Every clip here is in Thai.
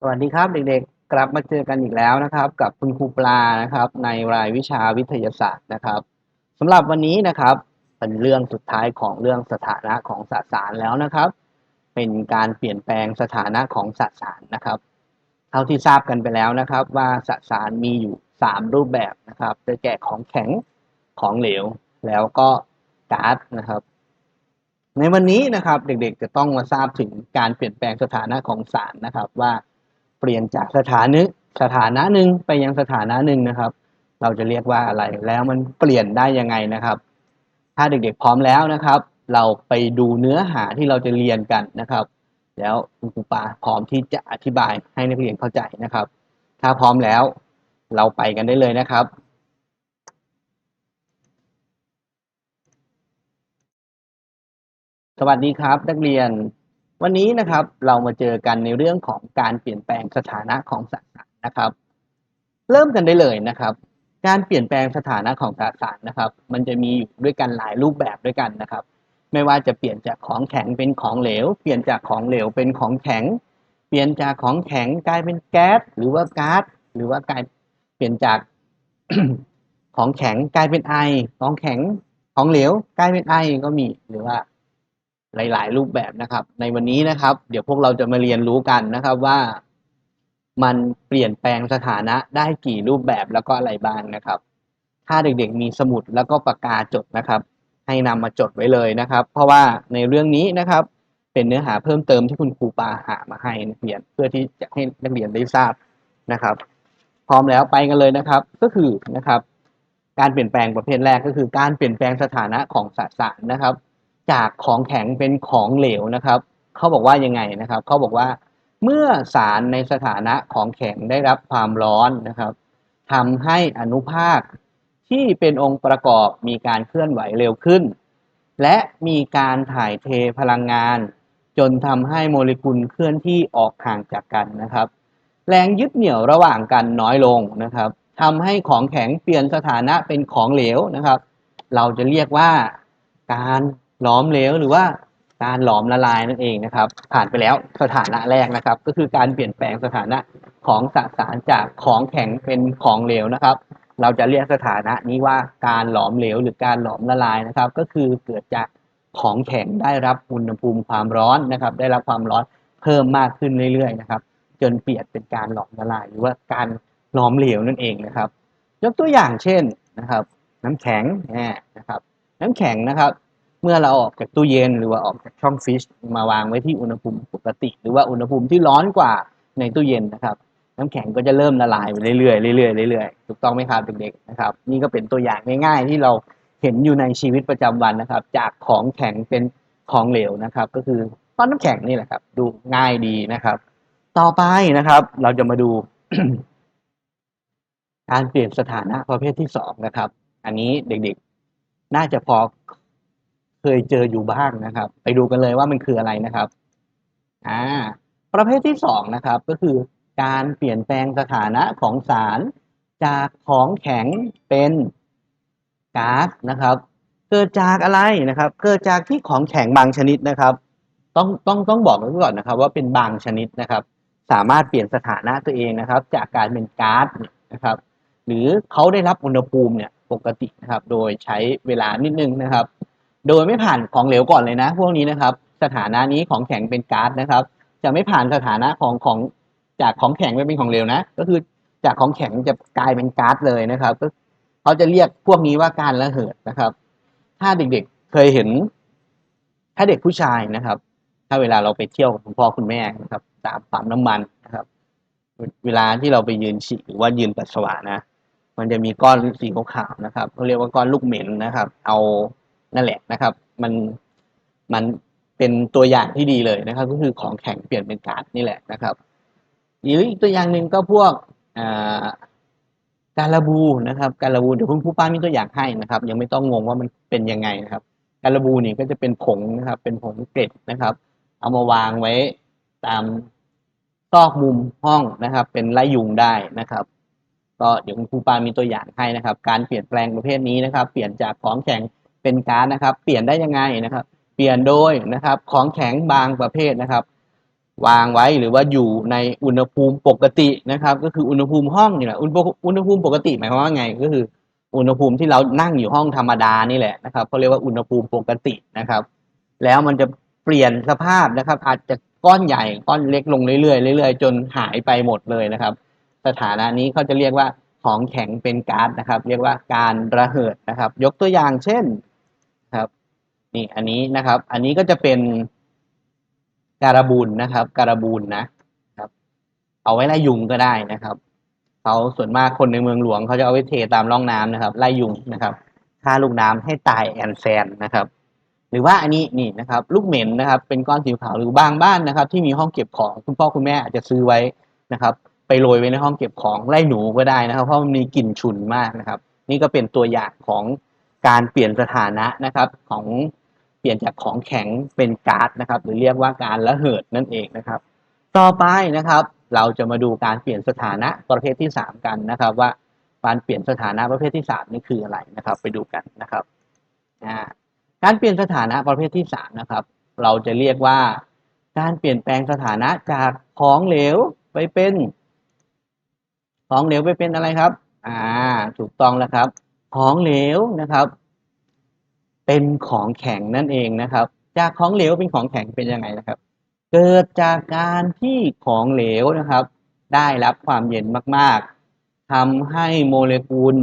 สวัสดีครับเด็กๆ กลับมาเจอกันอีกแล้วนะครับ กับคุณครูปลานะครับ ในรายวิชาวิทยาศาสตร์นะครับสำหรับวันนี้นะครับ เป็นเรื่องสุดท้ายของเรื่องสถานะของสสารแล้วนะครับ เป็นการเปลี่ยนแปลงสถานะของสสารนะครับ เท่าที่ทราบกันไปแล้วนะครับ ว่าสสารมีอยู่ 3 รูปแบบนะครับได้แก่ของแข็งของเหลว แล้วก็ก๊าซนะครับ ในวันนี้นะครับเด็กๆจะต้องมาทราบถึงการเปลี่ยนแปลงสถานะของสารนะครับว่า เปลี่ยนจากสถานะสถานะหนึ่งไปยังสถานะหนึ่งนะครับ เราจะเรียกว่าอะไรแล้วมันเปลี่ยนได้ยังไงนะครับ ถ้าเด็กๆพร้อมแล้วนะครับ เราไปดูเนื้อหาที่เราจะเรียนกันนะครับ แล้วคุณครูปาพร้อมที่จะอธิบายให้นักเรียนเข้าใจนะครับ ถ้าพร้อมแล้วเราไปกันได้เลยนะครับสวัสดีครับ นักเรียน วันนี้นะครับเรามาเจอกันในเรื่องของการเปลี่ยนแปลงสถานะของสสารนะครับ เริ่มกันได้เลยนะครับ การเปลี่ยนแปลงสถานะของสสารนะครับ มันจะมีอยู่ด้วยกันหลายรูปแบบด้วยกันนะครับ ไม่ว่าจะเปลี่ยนจากของแข็งเป็นของเหลว เปลี่ยนจากของเหลวเป็นของแข็ง เปลี่ยนจากของแข็งกลายเป็นแก๊สหรือว่าก๊าซหรือว่ากลายเปลี่ยนจากของแข็งกลายเป็นไอของแข็งของเหลวกลายเป็นไอก็มีหรือว่า หลาย ๆ รูปแบบนะครับ ในวันนี้นะครับ เดี๋ยวพวกเราจะมาเรียนรู้กันนะครับว่ามันเปลี่ยนแปลงสถานะได้กี่รูปแบบแล้วก็อะไรบ้างนะครับ ถ้าเด็กๆมีสมุดแล้วก็ปากกาจดนะครับ ให้นำมาจดไว้เลยนะครับ เพราะว่าในเรื่องนี้นะครับ เป็นเนื้อหาเพิ่มเติมที่คุณครูปาหามาให้นักเรียนเพื่อที่จะให้นักเรียนได้ทราบนะครับ พร้อมแล้วไปกันเลยนะครับ ก็คือนะครับ การเปลี่ยนแปลงประเภทแรกก็คือ การเปลี่ยนแปลงสถานะของสสารนะครับ จากของแข็งเป็นของเหลวนะครับเขาบอกว่ายังไงนะครับเขาบอกว่า เมื่อสารในสถานะของแข็งได้รับความร้อนนะครับทำให้อนุภาคที่เป็นองค์ประกอบมีการเคลื่อนไหวเร็วขึ้น และมีการถ่ายเทพลังงาน จนทำให้โมเลกุลเคลื่อนที่ออกห่างจากกันนะครับ แรงยึดเหนี่ยวระหว่างกันน้อยลงนะครับทำให้ของแข็งเปลี่ยนสถานะเป็นของเหลวนะครับ เราจะเรียกว่าการ หลอมเหลวหรือว่าการหลอมละลายนั่นเองนะครับ ผ่านไปแล้วสถานะแรกนะครับ ก็คือการเปลี่ยนแปลงสถานะของสสารจากของแข็งเป็นของเหลวนะครับ เราจะเรียกสถานะนี้ว่าการหลอมเหลวหรือการหลอมละลายนะครับ ก็คือเกิดจากของแข็งได้รับอุณหภูมิความร้อนนะครับ ได้รับความร้อนเพิ่มมากขึ้นเรื่อยๆนะครับ จนเปลี่ยนเป็นการหลอมละลาย หรือว่าการหลอมเหลวนั่นเองนะครับ ยกตัวอย่างเช่นนะครับ น้ำแข็งนะครับ น้ำแข็งนะครับ เมื่อเราออกจากตู้เย็นหรือว่าออกจากช่องฟรีซมาวางไว้ที่อุณหภูมิปกติ หรือว่าอุณหภูมิที่ร้อนกว่าในตู้เย็นนะครับ น้ำแข็งก็จะเริ่มละลายไปเรื่อยๆเรื่อยๆเรื่อยๆถูกต้องไหมครับเด็กๆนะครับ นี่ก็เป็นตัวอย่างง่ายๆ ที่เราเห็นอยู่ในชีวิตประจำวันนะครับ จากของแข็งเป็นของเหลวนะครับ ก็คือก้อนน้ำแข็งนี่แหละครับ ดูง่ายดีนะครับ ต่อไปนะครับ เราจะมาดู การเปลี่ยนสถานะประเภทที่สองนะครับ อันนี้เด็กๆ น่าจะพอ ยเจออยู่บ้างนะครับ ไปดูกันเลยว่ามันคืออะไรนะครับอ่าประเภทที่สองนะครับก็คือการเปลี่ยนแปลงสถานะของสารจากของแข็งเป็นก๊าซนะครับ เกิดจากอะไรนะครับ เกิดจากที่ของแข็งบางชนิดนะครับ ต้องต้องต้องบอกไว้ก่อนนะครับ ว่าเป็นบางชนิดนะครับ สามารถเปลี่ยนสถานะตัวเองนะครับ จากการเป็นก๊าซนะครับ หรือเขาได้รับอุณหภูมิเนี่ยปกตินะครับ โดยใช้เวลานิดนึงนะครับ โดยไม่ผ่านของเหลวก่อนเลยนะ พวกนี้นะครับ สถานะนี้ของแข็งเป็นก๊าซนะครับ จะไม่ผ่านสถานะของของจากของแข็งไปเป็นของเหลวนะ ก็คือจากของแข็งจะกลายเป็นก๊าซเลยนะครับก็เขาจะเรียกพวกนี้ว่าการระเหิดนะครับ ถ้าเด็กๆเคยเห็น ถ้าเด็กผู้ชายนะครับ ถ้าเวลาเราไปเที่ยวกับคุณพ่อคุณแม่นะครับ ตามปั๊มน้ำมันนะครับ เวลาที่เราไปยืนฉี่หรือว่ายืนปัสสาวะนะมันจะมีก้อนสีขาวๆนะครับเขาเรียกว่าก้อนลูกเหม็นนะครับ เอา นั่นแหละนะครับ มันมันเป็นตัวอย่างที่ดีเลยนะครับ ก็คือของแข็งเปลี่ยนเป็นก๊าซนี่แหละนะครับหรืออีกตัวอย่างหนึ่งก็พวกการบูนะครับการบูเดี๋ยวคุณผู้ป้ามีตัวอย่างให้นะครับ ยังไม่ต้องงงว่ามันเป็นยังไงนะครับ การบูนี่ก็จะเป็นผงนะครับ เป็นผงเกล็ดนะครับ เอามาวางไว้ตามซอกมุมห้องนะครับ เป็นไล่ยุงได้นะครับ ก็เดี๋ยวคุณครูปามีตัวอย่างให้นะครับ การเปลี่ยนแปลงประเภทนี้นะครับ เปลี่ยนจากของแข็ง เป็นก๊าซนะครับ เปลี่ยนได้ยังไงนะครับ เปลี่ยนโดยนะครับของแข็งบางประเภทนะครับ วางไว้หรือว่าอยู่ในอุณหภูมิปกตินะครับ ก็คืออุณหภูมิห้องนี่แหละอุณหภูมิปกติหมายความว่าไงก็คือ อุณหภูมิที่เรานั่งอยู่ห้องธรรมดานี่แหละนะครับเขาเรียกว่าอุณหภูมิปกตินะครับ แล้วมันจะเปลี่ยนสภาพนะครับ อาจจะก้อนใหญ่ก้อนเล็กลงเรื่อยๆเรื่อยๆจนหายไปหมดเลยนะครับ สถานะนี้เขาจะเรียกว่าของแข็งเป็นก๊าซนะครับ เรียกว่าการระเหิดนะครับ ยกตัวอย่างเช่น นี่อันนี้นะครับ อันนี้ก็จะเป็นการบูนนะครับ การบูนนะครับ เอาไว้ไล่ยุงก็ได้นะครับเขาส่วนมากคนในเมืองหลวงเขาจะเอาไว้เทตามร่องน้ำนะครับ ไล่ยุงนะครับฆ่าลูกน้ำให้ตายแอนแซนนะครับ หรือว่าอันนี้นี่นะครับ ลูกเหม็นนะครับ เป็นก้อนสีขาวหรือบางบ้านนะครับ ที่มีห้องเก็บของคุณพ่อคุณแม่อาจจะซื้อไว้นะครับ ไปโรยไว้ในห้องเก็บของไล่หนูก็ได้นะครับ เพราะมันมีกลิ่นฉุนมากนะครับ นี่ก็เป็นตัวอย่างของการเปลี่ยนสถานะนะครับของ เปลี่ยนจากของแข็งเป็นก๊าซนะครับ หรือเรียกว่าการระเหิดนั่นเองนะครับ ต่อไปนะครับ เราจะมาดูการเปลี่ยนสถานะประเภทที่สามกันนะครับ ว่าการเปลี่ยนสถานะประเภทที่สามนี่คืออะไรนะครับ ไปดูกันนะครับการเปลี่ยนสถานะประเภทที่สามนะครับ เราจะเรียกว่าการเปลี่ยนแปลงสถานะจากของเหลวไปเป็นของเหลวไปเป็นอะไรครับ อ่า ถูกต้องแล้วครับ ของเหลวนะครับ เป็นของแข็งนั่นเองนะครับ จากของเหลวเป็นของแข็งเป็นยังไงนะครับ เกิดจากการที่ของเหลวนะครับ ได้รับความเย็นมากๆทำให้โมเลกุล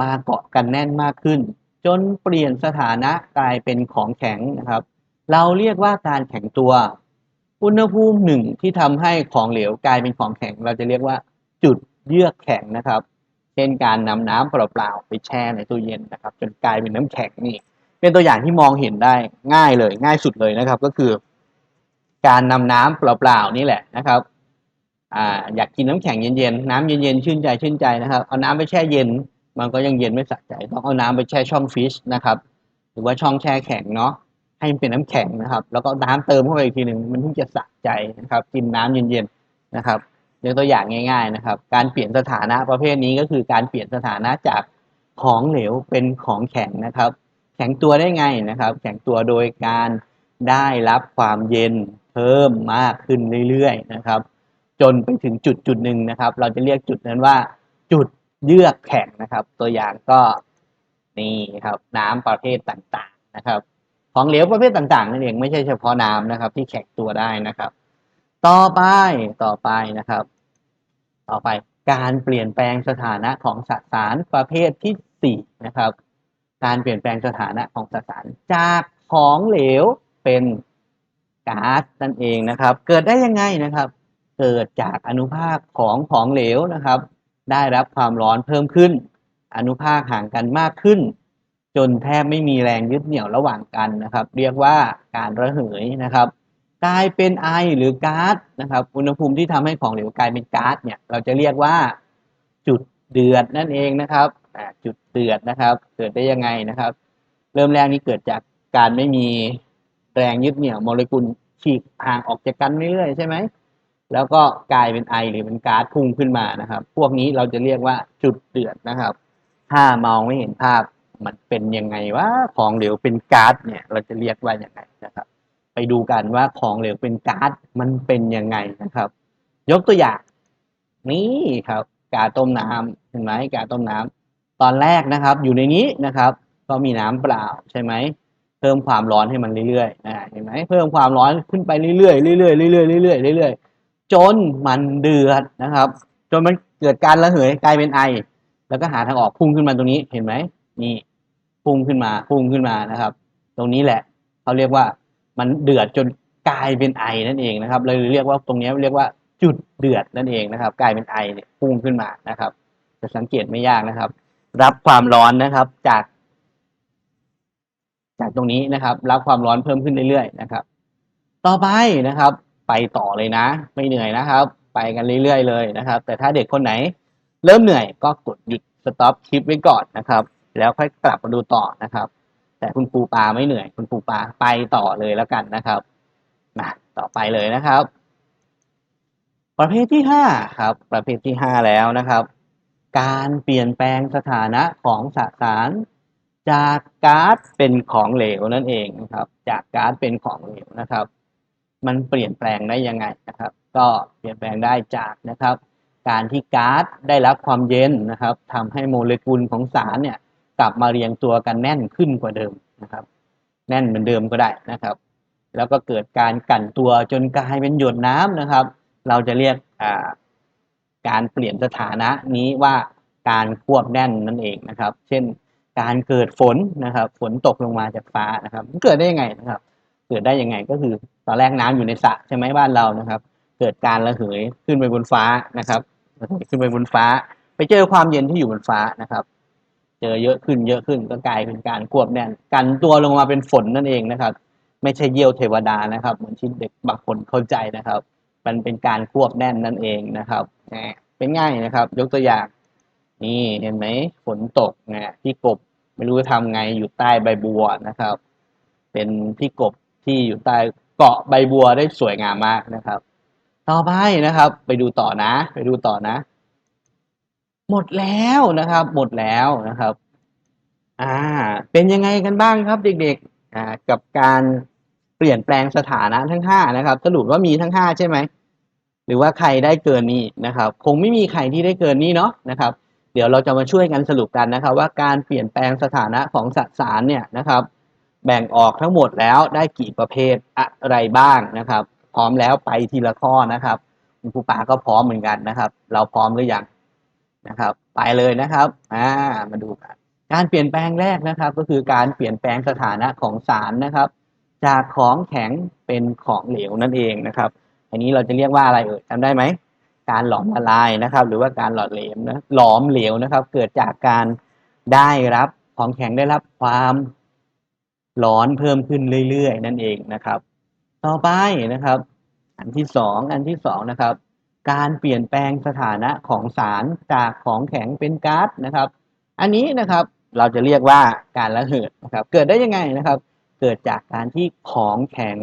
มาเกาะกันแน่นมากขึ้น จนเปลี่ยนสถานะกลายเป็นของแข็งนะครับ เราเรียกว่าการแข็งตัวอุณหภูมิหนึ่งที่ทำให้ของเหลวกลายเป็นของแข็ง เราจะเรียกว่าจุดเยือกแข็งนะครับ เช่นการนำน้ำเปล่าๆไปแช่ในตู้เย็นนะครับ จนกลายเป็นน้ำแข็งนี่ เป็นตัวอย่างที่มองเห็นได้ง่ายเลยง่ายสุดเลยนะครับ ก็คือ การนำน้ำเปล่าๆนี่แหละนะครับอ่าอยากกินน้ำแข็งเย็นๆน้ำเย็นๆชื่นใจชื่นใจนะครับ เอาน้ำไปแช่เย็น มันก็ยังเย็นไม่สะใจ ต้องเอาน้ำไปแช่ช่องฟิชนะครับ หรือว่าช่องแช่แข็งเนาะให้มันเป็นน้ำแข็งนะครับ แล้วก็น้ำเติมเข้าไปอีกทีหนึ่งมันถึงจะสะใจนะครับ กินน้ำเย็นๆนะครับยกตัวอย่างง่าย ๆนะครับ การเปลี่ยนสถานะประเภทนี้ก็คือการเปลี่ยนสถานะจากของเหลวเป็นของแข็งนะครับ แข็งตัวได้ไงนะครับ แข็งตัวโดยการได้รับความเย็นเพิ่มมากขึ้นเรื่อยๆนะครับ จนไปถึงจุดจุดหนึ่งนะครับ เราจะเรียกจุดนั้นว่า จุดเยือกแข็งนะครับ ตัวอย่างก็นี่ครับน้ำประเภทต่างๆนะครับ ของเหลวประเภทต่างๆนั่นเองไม่ใช่เฉพาะน้ำนะครับ ที่แข็งตัวได้นะครับ ต่อไปต่อไปนะครับ ต่อไปการเปลี่ยนแปลงสถานะของสสารประเภทที่สี่นะครับ การเปลี่ยนแปลงสถานะของสสาร จากของเหลวเป็นก๊าซนั่นเองนะครับ เกิดได้ยังไงนะครับ เกิดจากอนุภาคของของเหลวนะครับ ได้รับความร้อนเพิ่มขึ้น อนุภาคห่างกันมากขึ้น จนแทบไม่มีแรงยึดเหนี่ยวระหว่างกันนะครับ เรียกว่าการระเหยนะครับกลายเป็นไอหรือก๊าซนะครับ อุณหภูมิที่ทำให้ของเหลวกลายเป็นก๊าซเนี่ยเราจะเรียกว่าจุดเดือดนั่นเองนะครับ จุดเดือดนะครับ เกิดได้ยังไงนะครับ เริ่มแรกนี้เกิดจากการไม่มีแรงยึดเหนี่ยวโมเลกุลฉีกห่างออกจากกันเรื่อยๆใช่ไหมแล้วก็กลายเป็นไอหรือเป็นก๊าซพุ่งขึ้นมานะครับ พวกนี้เราจะเรียกว่าจุดเดือดนะครับ ถ้ามองไม่เห็นภาพมันเป็นยังไงว่าของเหลวเป็นก๊าซเนี่ย เราจะเรียกว่าอย่างไรนะครับ ไปดูกันว่าของเหลวเป็นก๊าซมันเป็นยังไงนะครับ ยกตัวอย่าง นี่ครับกาต้มน้ำเห็นไหมกาต้มน้ำ ตอนแรกนะครับ อยู่ในนี้นะครับ ก็มีน้ำเปล่าใช่ไหมเพิ่มความร้อนให้มันเรื่อยๆอ่าเห็นไหมเพิ่มความร้อนขึ้นไปเรื่อยๆเรื่อยๆเรื่อยๆเรื่อยๆเรื่อยๆจนมันเดือดนะครับ จนมันเกิดการระเหยกลายเป็นไอ แล้วก็หาทางออกพุ่งขึ้นมาตรงนี้เห็นไหมนี่พุ่งขึ้นมาพุ่งขึ้นมานะครับ ตรงนี้แหละเขาเรียกว่ามันเดือดจนกลายเป็นไอนั่นเองนะครับเลยเรียกว่าตรงนี้เรียกว่าจุดเดือดนั่นเองนะครับ กลายเป็นไอเนี่ยพุ่งขึ้นมานะครับจะสังเกตไม่ยากนะครับ รับความร้อนนะครับ จาก จากตรงนี้นะครับ รับความร้อนเพิ่มขึ้นเรื่อยๆนะครับ ต่อไปนะครับ ไปต่อเลยนะ ไม่เหนื่อยนะครับ ไปกันเรื่อยๆเลยนะครับ แต่ถ้าเด็กคนไหน เริ่มเหนื่อยก็กดหยุดสต็อปคลิปไว้ก่อนนะครับ แล้วค่อยกลับมาดูต่อนะครับ แต่คุณปูปลาไม่เหนื่อย คุณปูปลาไปต่อเลยแล้วกันนะครับมาต่อไปเลยนะครับ ประเภทที่ห้าครับ ประเภทที่ห้าแล้วนะครับ การเปลี่ยนแปลงสถานะของสสาร จากก๊าซเป็นของเหลวนั่นเองนะครับ จากก๊าซเป็นของเหลวนะครับ มันเปลี่ยนแปลงได้ยังไงนะครับ ก็เปลี่ยนแปลงได้จากนะครับ การที่ก๊าซได้รับความเย็นนะครับทำให้โมเลกุลของสารเนี่ยกลับมาเรียงตัวกันแน่นขึ้นกว่าเดิมนะครับ แน่นเหมือนเดิมก็ได้นะครับ แล้วก็เกิดการกั่นตัวจนกลายเป็นหยดน้ำนะครับ เราจะเรียกอ่า การเปลี่ยนสถานะนี้ว่าการควบแน่นนั่นเองนะครับ เช่นการเกิดฝนนะครับ ฝนตกลงมาจากฟ้านะครับเกิดได้ยังไงนะครับ เกิดได้ยังไงก็คือตอนแรกน้ำอยู่ในสระใช่ไหมบ้านเรานะครับ เกิดการระเหยขึ้นไปบนฟ้านะครับระเหยขึ้นไปบนฟ้า ไปเจอความเย็นที่อยู่บนฟ้านะครับ เจอเยอะขึ้นเยอะขึ้นก็กลายเป็นการควบแน่น กันตัวลงมาเป็นฝนนั่นเองนะครับ ไม่ใช่เยี่ยวเทวดานะครับ เหมือนที่เด็กบางคนเข้าใจนะครับ มันเป็นการควบแน่นนั่นเองนะครับแหมเป็นง่ายนะครับ ยกตัวอย่างนี่เห็นไหมฝนตกนะพี่กบไม่รู้จะทำไงอยู่ใต้ใบบัวนะครับ เป็นพี่กบที่อยู่ใต้เกาะใบบัวได้สวยงามมากนะครับ ต่อไปนะครับ ไปดูต่อนะ ไปดูต่อนะ หมดแล้วนะครับ หมดแล้วนะครับ อ่า เป็นยังไงกันบ้างครับเด็กๆอ่ากับการเปลี่ยนแปลงสถานะทั้งห้านะครับ สรุปว่ามีทั้งห้าใช่ไหม หรือว่าใครได้เกินนี้นะครับ คงไม่มีใครที่ได้เกินนี้เนาะนะครับ เดี๋ยวเราจะมาช่วยกันสรุปกันนะครับ ว่าการเปลี่ยนแปลงสถานะของสสารเนี่ยนะครับ แบ่งออกทั้งหมดแล้วได้กี่ประเภทอะไรบ้างนะครับ พร้อมแล้วไปทีละข้อนะครับคุณครูปาก็พร้อมเหมือนกันนะครับ เราพร้อมหรือยังนะครับ ไปเลยนะครับอ่ามาดูกันการเปลี่ยนแปลงแรกนะครับ ก็คือการเปลี่ยนแปลงสถานะของสารนะครับ จากของแข็งเป็นของเหลวนั่นเองนะครับ อันนี้เราจะเรียกว่าอะไรเอ่ยจำได้ไหม การหลอมละลายนะครับ หรือว่าการหลอดเหลวนะ หลอมเหลวนะครับ เกิดจากการได้รับของแข็งได้รับความร้อนเพิ่มขึ้นเรื่อยๆ นั่นเองนะครับ ต่อไปนะครับ อันที่สองอันที่สองนะครับ การเปลี่ยนแปลงสถานะของสารจากของแข็งเป็นก๊าซนะครับ อันนี้นะครับเราจะเรียกว่าการระเหิดนะครับ เกิดได้ยังไงนะครับ เกิดจากการที่ของแข็ง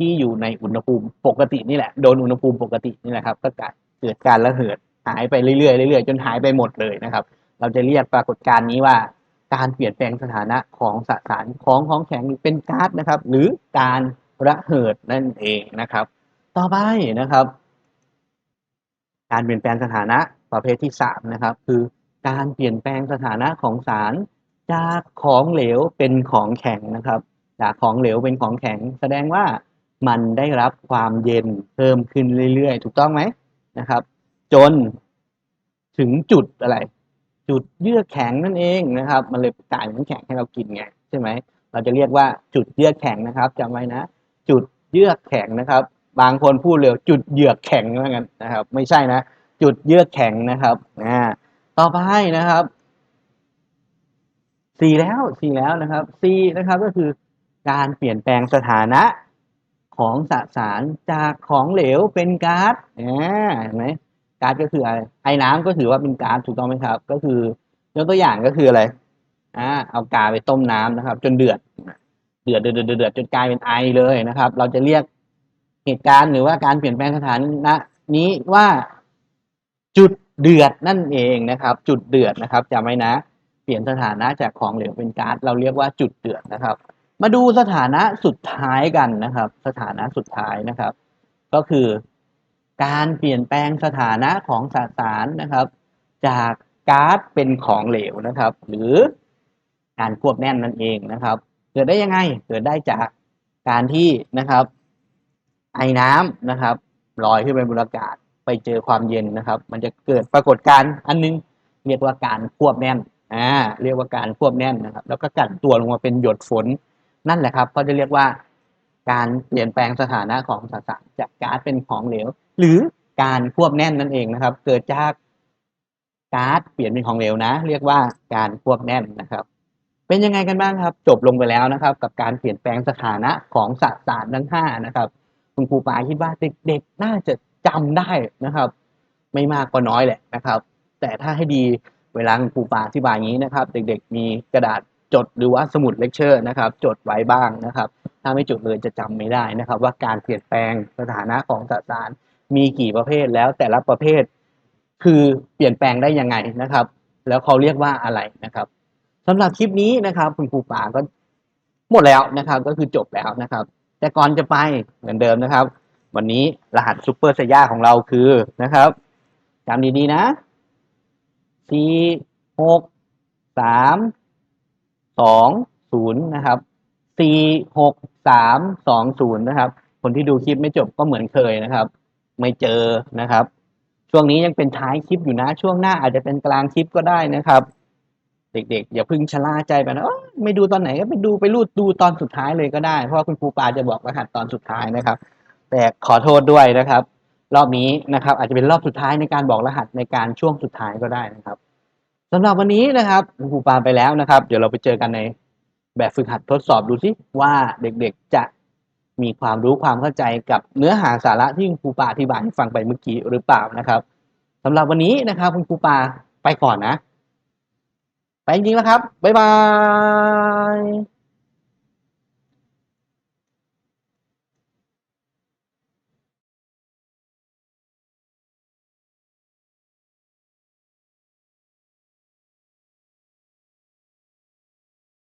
ที่อยู่ในอุณหภูมิปกตินี่แหละโดนอุณหภูมิปกตินี่แหละครับก็เกิดการระเหิดหายไปเรื่อยๆเรื่อยๆจนหายไปหมดเลยนะครับ เราจะเรียกปรากฏการณ์นี้ว่าการเปลี่ยนแปลงสถานะของสสารของของแข็งเป็นก๊าซนะครับ หรือการระเหิดนั่นเองนะครับ ต่อไปนะครับ การเปลี่ยนแปลงสถานะประเภทที่สามนะครับคือการเปลี่ยนแปลงสถานะของสารจากของเหลวเป็นของแข็งนะครับ จากของเหลวเป็นของแข็ง แสดงว่า มันได้รับความเย็นเพิ่มขึ้นเรื่อยๆ ถูกต้องไหมนะครับ จนถึงจุดอะไร จุดเยื่อแข็งนั่นเองนะครับ มันเลยกลายเป็นน้ำแข็งให้เรากินไงใช่ไหมเราจะเรียกว่าจุดเยื่อแข็งนะครับจำไว้นะ จุดเยื่อแข็งนะครับ บางคนพูดเร็วจุดเหยือกแข็งเหมือนกันนะครับ ไม่ใช่นะ จุดเยื่อแข็งนะครับอ่าต่อไปนะครับ C แล้ว C แล้วนะครับ C นะครับก็คือการเปลี่ยนแปลงสถานะ ของสสารจากของเหลวเป็นก๊าซอ่าเห็นไหมก๊าซก็คืออะไรไอ้น้ำก็ถือว่าเป็นก๊าซถูกต้องไหมครับ ก็คือยกตัวอย่างก็คืออะไรอ่าเอากาไปต้มน้ำนะครับ จนเดือด เดือดเดือดเดือดเดือดจนกลายเป็นไอเลยนะครับ เราจะเรียกเหตุการณ์หรือว่าการเปลี่ยนแปลงสถานะนี้ว่าจุดเดือดนั่นเองนะครับ จุดเดือดนะครับจำไว้นะ เปลี่ยนสถานะจากของเหลวเป็นก๊าซเราเรียกว่าจุดเดือดนะครับ มาดูสถานะสุดท้ายกันนะครับ สถานะสุดท้ายนะครับ ก็คือการเปลี่ยนแปลงสถานะของสสารนะครับ จากก๊าซเป็นของเหลวนะครับ หรือการควบแน่นนั่นเองนะครับ เกิดได้ยังไงเกิดได้จากการที่นะครับ ไอ้น้ำนะครับลอยขึ้นไปบนอากาศไปเจอความเย็นนะครับ มันจะเกิดปรากฏการณ์อันนึงเรียกว่าการควบแน่นอ่าเรียกว่าการควบแน่นนะครับ แล้วก็กัดตัวลงมาเป็นหยดฝน นั่นแหละครับเขาจะเรียกว่าการเปลี่ยนแปลงสถานะของสสารจากก๊าซเป็นของเหลว หรือการควบแน่นนั่นเองนะครับ เกิดจากก๊าซเปลี่ยนเป็นของเหลวนะ เรียกว่าการควบแน่นนะครับ เป็นยังไงกันบ้างครับ จบลงไปแล้วนะครับ กับการเปลี่ยนแปลงสถานะของสสารทั้งห้านะครับ คุณครูปาคิดว่าเด็กๆน่าจะจำได้นะครับ ไม่มากก็น้อยแหละนะครับ แต่ถ้าให้ดีเวลาคุณครูปาอธิบายงนี้นะครับ เด็ก ๆ มีกระดาษ จดหรือว่าสมุดเลคเชอร์นะครับ จดไว้บ้างนะครับ ถ้าไม่จดเลยจะจำไม่ได้นะครับ ว่าการเปลี่ยนแปลงสถานะของสสาร มีกี่ประเภทแล้วแต่ละประเภท คือเปลี่ยนแปลงได้ยังไงนะครับ แล้วเขาเรียกว่าอะไรนะครับสำหรับคลิปนี้นะครับ คุณครูปาก็หมดแล้วนะครับ ก็คือจบแล้วนะครับ แต่ก่อนจะไปเหมือนเดิมนะครับ วันนี้รหัสซูเปอร์ไซย่าของเราคือนะครับจำดีๆนะสี่หกสาม สองศูนย์นะครับสี่หกสามสองศูนย์นะครับ คนที่ดูคลิปไม่จบก็เหมือนเคยนะครับ ไม่เจอนะครับ ช่วงนี้ยังเป็นท้ายคลิปอยู่นะ ช่วงหน้าอาจจะเป็นกลางคลิปก็ได้นะครับ เด็กๆ อย่าเพึ่งชะล่าใจไปนะไม่ดูตอนไหนก็ไปดูไปรูดดูตอนสุดท้ายเลยก็ได้ เพราะว่าคุณครูปาจะบอกรหัสตอนสุดท้ายนะครับ แต่ขอโทษด้วยนะครับ รอบนี้นะครับ อาจจะเป็นรอบสุดท้ายในการบอกรหัสในการช่วงสุดท้ายก็ได้นะครับ สำหรับวันนี้นะครับคุณครูปาไปแล้วนะครับ เดี๋ยวเราไปเจอกันในแบบฝึกหัดทดสอบดูสิว่าเด็กๆจะมีความรู้ความเข้าใจกับเนื้อหาสาระที่คุณครูปาอธิบายให้ฟังไปเมื่อกี้หรือเปล่านะครับสำหรับวันนี้นะครับ คุณครูปาไปก่อนนะ ไปจริงแล้วครับ บ๊ายบาย